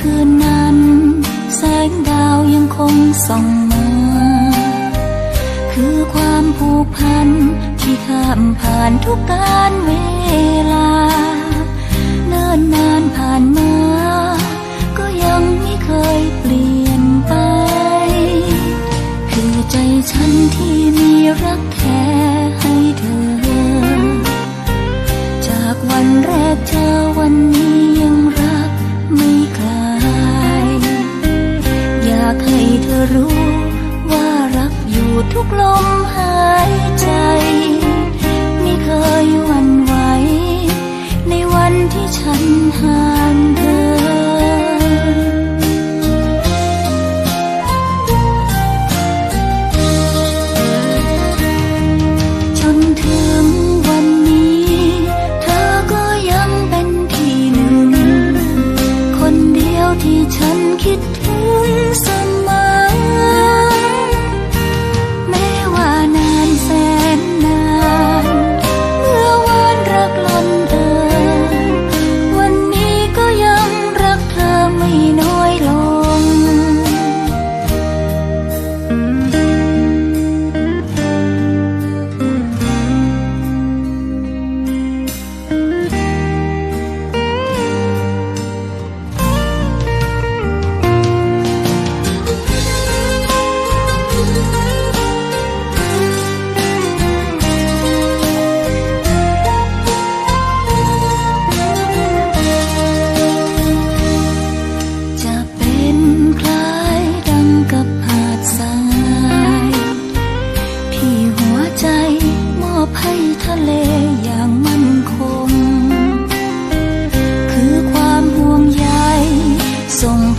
คืนนั้น แสงดาวยังคงส่องมา คือความผูกพันที่ข้ามผ่านทุกการเวลา เนิ่นนานผ่านมา ก็ยังไม่เคยเปลี่ยนไป คือใจฉันที่มีรักแท้ากให้เธอรู้ ว่ารักอยู่ทุกลมหายใจ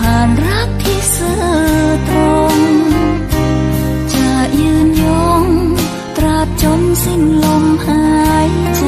อ่านรักที่ซื่อตรง จะยืนยง ตราบจนสิ้นลมหายใจ